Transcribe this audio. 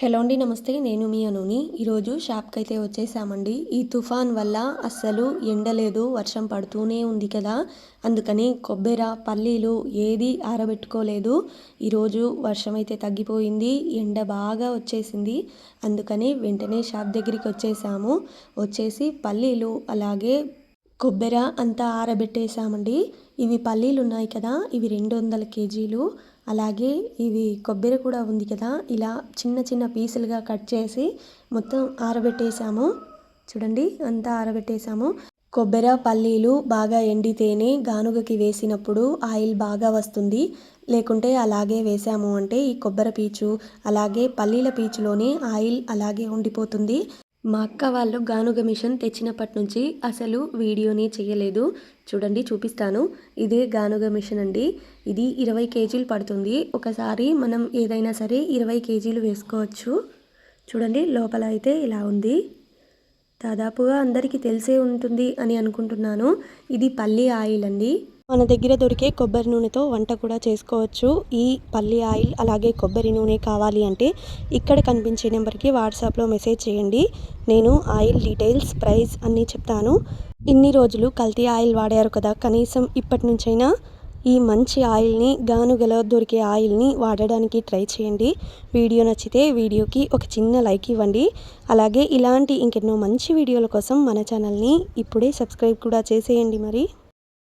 Hello అండి నమస్తే. నేను మీ అనుని. ఈరోజు షాప్కి అయితే వచ్చేసామండి. ఈ తుఫాన్ వల్ల అస్సలు ఎండలేదు వర్షం పడుతూనే ఉంది కదా. అందుకని కొబ్బెర పల్లీలు ఏది ఆరబెట్టుకోలేదు. ఈరోజు వర్షం అయితే తగ్గిపోయింది ఎండ బాగా వచ్చేసింది. అందుకని వెంటనే షాప్ దగ్గరికి వచ్చేసాము. వచ్చేసి పల్లీలు అలాగే కొబ్బెర అంతా ఆరబెట్టేసామండి ఇవి పల్లీలు ఉన్నాయి కదా ఇవి రెండు వందల కేజీలు. అలాగే ఇవి కొబ్బరి కూడా ఉంది కదా ఇలా చిన్న చిన్న పీసులుగా కట్ చేసి మొత్తం ఆరబెట్టేసాము చూడండి అంతా ఆరబెట్టేసాము కొబ్బరి పల్లీలు బాగా ఎండితేనే గానుగకి వేసినప్పుడు ఆయిల్ బాగా వస్తుంది. లేకుంటే అలాగే వేసాము అంటే ఈ కొబ్బరి పీచు అలాగే పల్లీల పీచులోనే ఆయిల్ అలాగే ఉండిపోతుంది. మా అక్క వాళ్ళు గానుగ మిషన్ తెచ్చినప్పటి నుంచి అసలు వీడియోని చేయలేదు చూడండి చూపిస్తాను. ఇదే గానుగ మిషన్ అండి. ఇది ఇరవై కేజీలు పడుతుంది. ఒకసారి మనం ఏదైనా సరే ఇరవై కేజీలు వేసుకోవచ్చు. చూడండి లోపల అయితే ఇలా ఉంది. దాదాపుగా అందరికీ తెలిసే ఉంటుంది అని అనుకుంటున్నాను. ఇది పల్లి ఆయిల్ అండి. మన దగ్గర దొరికే కొబ్బరి నూనెతో వంట కూడా చేసుకోవచ్చు. ఈ పల్లి ఆయిల్ అలాగే కొబ్బరి నూనె కావాలి అంటే ఇక్కడ కనిపించే నెంబర్కి వాట్సాప్లో మెసేజ్ చేయండి. నేను ఆయిల్ డీటెయిల్స్ ప్రైస్ అన్నీ చెప్తాను. ఇన్ని రోజులు కల్తీ ఆయిల్ వాడారు కదా కనీసం ఇప్పటి నుంచైనా ఈ మంచి ఆయిల్ని గానుగల దొరికే ఆయిల్ని వాడడానికి ట్రై చేయండి. వీడియో నచ్చితే వీడియోకి ఒక చిన్న లైక్ ఇవ్వండి. అలాగే ఇలాంటి ఇంకెన్నో మంచి వీడియోల కోసం మన ఛానల్ని ఇప్పుడే సబ్స్క్రైబ్ కూడా చేసేయండి మరి.